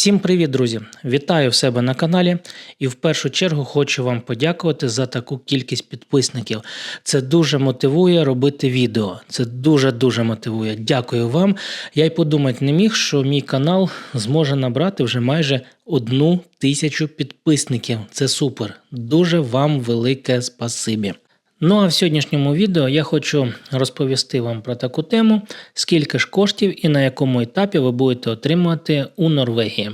Всім привіт, друзі! Вітаю в себе на каналі і в першу чергу хочу вам подякувати за таку кількість підписників. Це дуже мотивує робити відео. Це дуже-дуже мотивує. Дякую вам. Я й подумати не міг, що мій канал зможе набрати вже майже одну тисячу підписників. Це супер. Дуже вам велике спасибі. Ну а в сьогоднішньому відео я хочу розповісти вам про таку тему, скільки ж коштів і на якому етапі ви будете отримувати у Норвегії.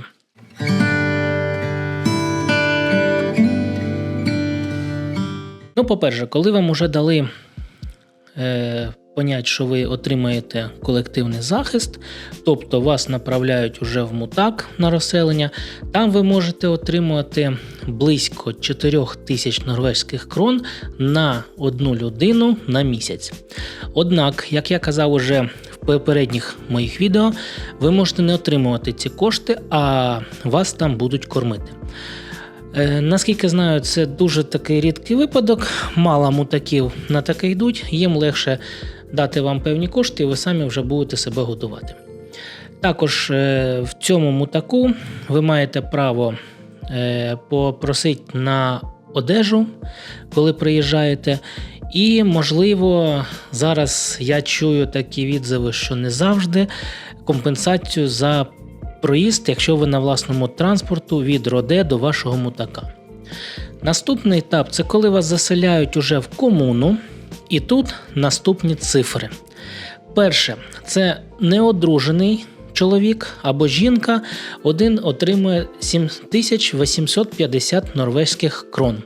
Ну, по-перше, коли вам уже дали е, понять, що ви отримаєте колективний захист, тобто вас направляють уже в мутак на розселення, там ви можете отримувати близько 4 тисяч норвезьких крон на одну людину на місяць. Однак, як я казав уже в попередніх моїх відео, ви можете не отримувати ці кошти, а вас там будуть кормити. Е, Наскільки знаю, це дуже такий рідкий випадок. Мало мутаків на таке йдуть, їм легше дати вам певні кошти, і ви самі вже будете себе годувати. Також е, в цьому мутаку ви маєте право е, попросити на одежу, коли приїжджаєте. І, можливо, зараз я чую такі відзиви, що не завжди компенсацію за проїзд, якщо ви на власному транспорту від роде до вашого мутака. Наступний етап це коли вас заселяють уже в комуну, і тут наступні цифри. Перше, це неодружений чоловік або жінка, один отримує 7850 норвезьких крон.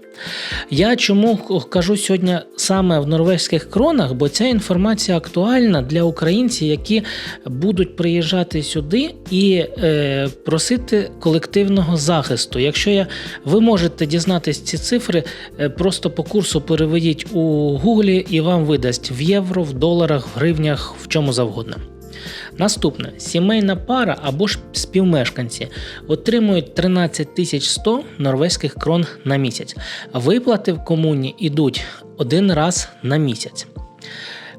Я чому кажу сьогодні саме в норвезьких кронах, бо ця інформація актуальна для українців, які будуть приїжджати сюди і е, просити колективного захисту. Якщо я, ви можете дізнатися ці цифри, е, просто по курсу переведіть у гуглі і вам видасть в євро, в доларах, в гривнях, в чому завгодно. Наступне сімейна пара або ж співмешканці отримують 13 100 норвезьких крон на місяць. Виплати в комуні йдуть один раз на місяць.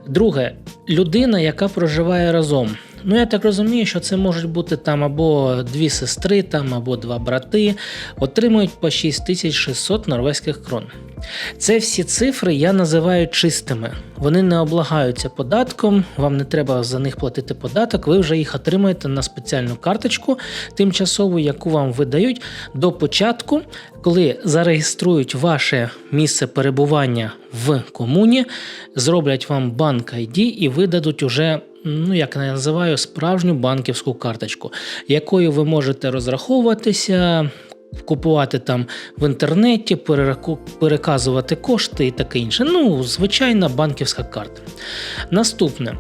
Друге, людина, яка проживає разом. Ну, я так розумію, що це можуть бути там або дві сестри, там, або два брати, отримують по 6600 норвезьких крон. Це всі цифри я називаю чистими. Вони не облагаються податком, вам не треба за них платити податок, ви вже їх отримаєте на спеціальну карточку тимчасову, яку вам видають до початку, коли зареєструють ваше місце перебування в комуні, зроблять вам банк ID і видадуть уже ну як я називаю, справжню банківську карточку, якою ви можете розраховуватися. Купувати там в інтернеті, переказувати кошти і таке інше. Ну, звичайна банківська карта. Наступне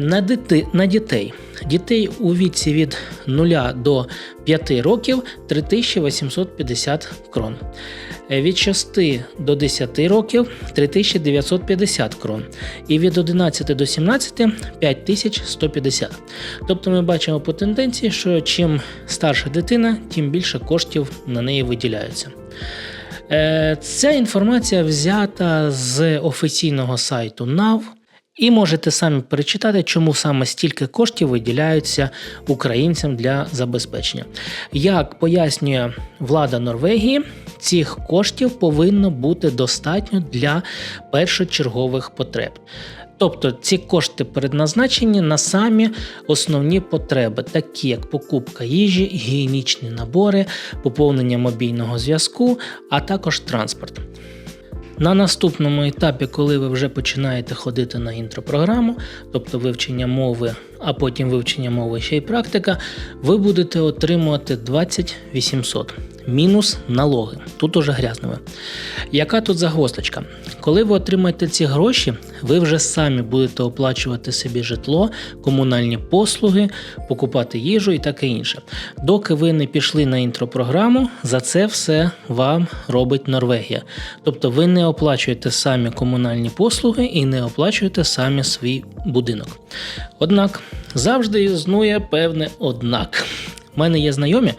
на дити, на дітей. Дітей у віці від 0 до 5 років 3850 крон. Е, від 6 до 10 років 3950 крон. І від 11 до 17 5150. Тобто ми бачимо по тенденції, що чим старша дитина, тим більше коштів на неї виділяється. Е, ця інформація взята з офіційного сайту NAV. І можете самі перечитати, чому саме стільки коштів виділяються українцям для забезпечення. Як пояснює влада Норвегії, цих коштів повинно бути достатньо для першочергових потреб. Тобто ці кошти предназначені на самі основні потреби, такі як покупка їжі, гігієнічні набори, поповнення мобільного зв'язку, а також транспорт. На наступному етапі, коли ви вже починаєте ходити на інтропрограму, тобто вивчення мови, а потім вивчення мови ще й практика, ви будете отримувати 2800 мінус налоги. Тут уже грязневе. Яка тут загвоздочка? Коли ви отримаєте ці гроші, ви вже самі будете оплачувати собі житло, комунальні послуги, покупати їжу і таке інше. Доки ви не пішли на інтропрограму, за це все вам робить Норвегія. Тобто ви не оплачуєте самі комунальні послуги і не оплачуєте самі свій будинок. Однак завжди існує певне однак. У мене є знайомі,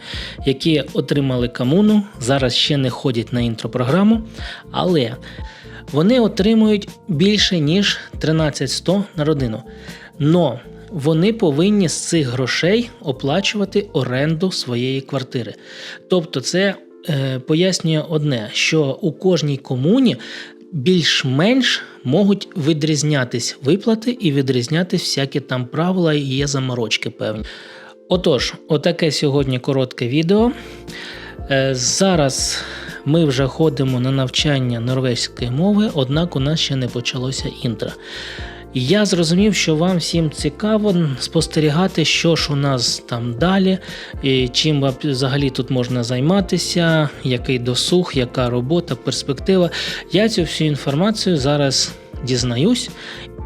які отримали комуну, зараз ще не ходять на інтропрограму, але вони отримують більше ніж 13100 на родину. Но вони повинні з цих грошей оплачувати оренду своєї квартири. Тобто, це е, пояснює одне, що у кожній комуні більш-менш можуть відрізнятись виплати і відрізнятись всякі там правила і є заморочки певні. Отож, отаке сьогодні коротке відео. Е, Зараз ми вже ходимо на навчання норвезької мови, однак у нас ще не почалося інтро. Я зрозумів, що вам всім цікаво спостерігати, що ж у нас там далі, і чим взагалі тут можна займатися, який досуг, яка робота, перспектива. Я цю всю інформацію зараз дізнаюсь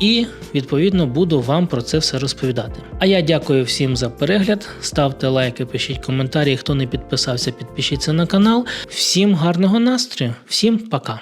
і відповідно буду вам про це все розповідати. А я дякую всім за перегляд. Ставте лайки, пишіть коментарі. Хто не підписався, підпишіться на канал. Всім гарного настрою, всім пока.